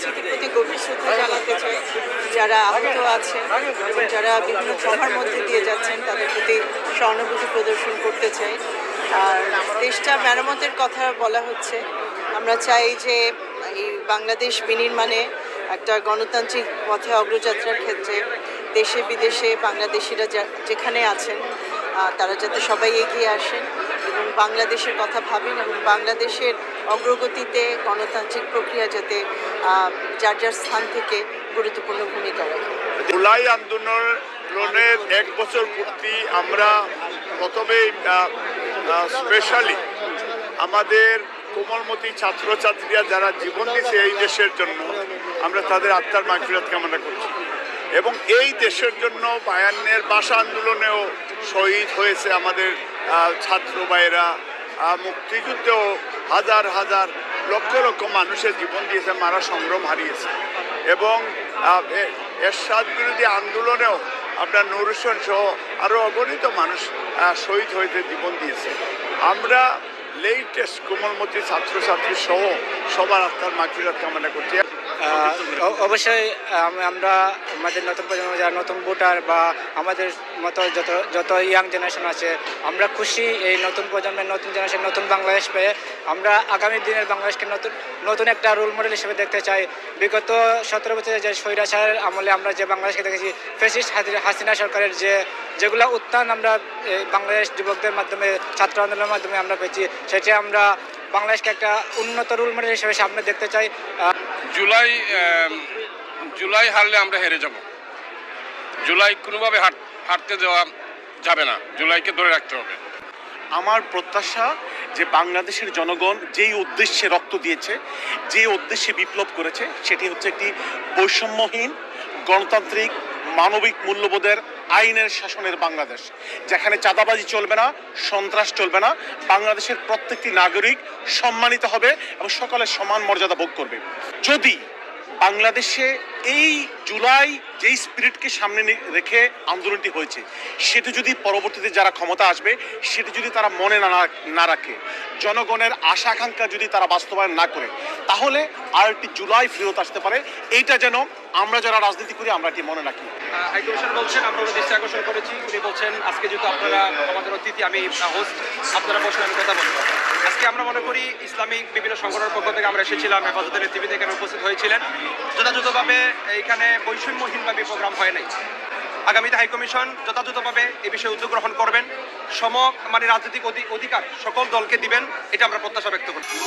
স্মৃতির প্রতি গভীর শ্রদ্ধা জানাতে চাই। যারা আহত আছেন এবং যারা বিভিন্ন সভার মধ্যে দিয়ে যাচ্ছেন, তাদের প্রতি সহানুভূতি প্রদর্শন করতে চাই। আর দেশটা মেরামতের কথা বলা হচ্ছে। আমরা চাই যে এই বাংলাদেশ বিনির্মাণে একটা গণতান্ত্রিক পথে অগ্রযাত্রার ক্ষেত্রে দেশে বিদেশে বাংলাদেশিরা যেখানে আছেন তারা যাতে সবাই এগিয়ে আসেন এবং বাংলাদেশের কথা ভাবেন এবং বাংলাদেশের অগ্রগতিতে গণতান্ত্রিক প্রক্রিয়া যাতে যার যার স্থান থেকে গুরুত্বপূর্ণ ভূমিকা রাখে। জুলাই আন্দোলনের এক বছর পূর্তি আমরা প্রথমেই স্পেশালি আমাদের কোমলমতি ছাত্রছাত্রীরা যারা জীবন দিয়েছে এই দেশের জন্য, আমরা তাদের আত্মার মাগফিরাত কামনা করছি। এবং এই দেশের জন্য বায়ান্নের ভাষা আন্দোলনেও শহীদ হয়েছে আমাদের ছাত্র ভাইয়েরা। মুক্তিযুদ্ধেও হাজার হাজার লক্ষ লক্ষ মানুষের জীবন দিয়েছে, মারা সংগ্রাম হারিয়েছে। এবং এরশাদ বিরোধী আন্দোলনেও আপনার নুরুসন সহ আরও অগণিত মানুষ শহীদ হইতে জীবন দিয়েছে। আমরা লেটেস্ট কোমলমতি ছাত্রছাত্রী সহ সবার আত্মার মাগফিরাত কামনা করছি। অবশ্যই আমরা আমাদের নতুন প্রজন্ম, যারা নতুন ভোটার বা আমাদের মতো যত যত ইয়াং জেনারেশন আছে, আমরা খুশি এই নতুন প্রজন্মের নতুন জেনারেশন নতুন বাংলাদেশ পেয়ে আমরা আগামী দিনের বাংলাদেশকে নতুন নতুন একটা রোল মডেল হিসেবে দেখতে চাই। বিগত সতেরো বছরে যে স্বৈরাচারের আমলে আমরা যে বাংলাদেশকে দেখেছি ফেসিস্ট হাসিনা সরকারের যে যেগুলো উত্থান আমরা বাংলাদেশ যুবকদের মাধ্যমে, ছাত্র আন্দোলনের মাধ্যমে আমরা পেয়েছি, সেটা আমরা বাংলাদেশকে একটা উন্নত রোল মডেল হিসেবে সামনে দেখতে চাই। জুলাই জুলাই হারলে আমরা হেরে যাব। জুলাই কোনোভাবে হার হারতে দেওয়া যাবে না। জুলাইকে ধরে রাখতে হবে। আমার প্রত্যাশা যে বাংলাদেশের জনগণ যেই উদ্দেশ্যে রক্ত দিয়েছে যে উদ্দেশ্যে বিপ্লব করেছে সেটি হচ্ছে একটি বৈষম্যহীন গণতান্ত্রিক মানবিক মূল্যবোধের আইনের শাসনের বাংলাদেশ, যেখানে চাঁদাবাজি চলবে না, সন্ত্রাস চলবে না, বাংলাদেশের প্রত্যেকটি নাগরিক সম্মানিত হবে এবং সকলের সমান মর্যাদা ভোগ করবে। যদি বাংলাদেশে এই জুলাই যেই স্পিরিটকে সামনে রেখে আন্দোলনটি হয়েছে, সেটি যদি পরবর্তীতে যারা ক্ষমতা আসবে, সেটি যদি তারা মনে না না- রাখে, জনগণের আশা আকাঙ্ক্ষা যদি তারা বাস্তবায়ন না করে, তাহলে আর একটি জুলাই ফেরত আসতে পারে। এইটা যেন আমরা যারা রাজনীতি করি, আমরা এটি মনে রাখি। হাইকমিশন বলছেন, আমরা দৃষ্টি আকর্ষণ করেছি। উনি বলছেন, আজকে যেহেতু আপনারা আমাদের অতিথি, আমি হোস্ট আপনারা বসে আমি কথা বলব। আজকে আমরা মনে করি ইসলামিক বিভিন্ন সংগঠনের পক্ষ থেকে আমরা এসেছিলাম, হেফাজতের নেতৃবৃন্দ এখানে উপস্থিত হয়েছিলেন। যথাযথভাবে এইখানে বৈষম্যহীনভাবে প্রোগ্রাম হয় নাই। আগামীতে হাইকমিশন যথাযথভাবে এ বিষয়ে উদ্যোগ গ্রহণ করবেন। সম মানে রাজনৈতিক অধি- অধিকার সকল দলকে দিবেন, এটা আমরা প্রত্যাশা ব্যক্ত করি।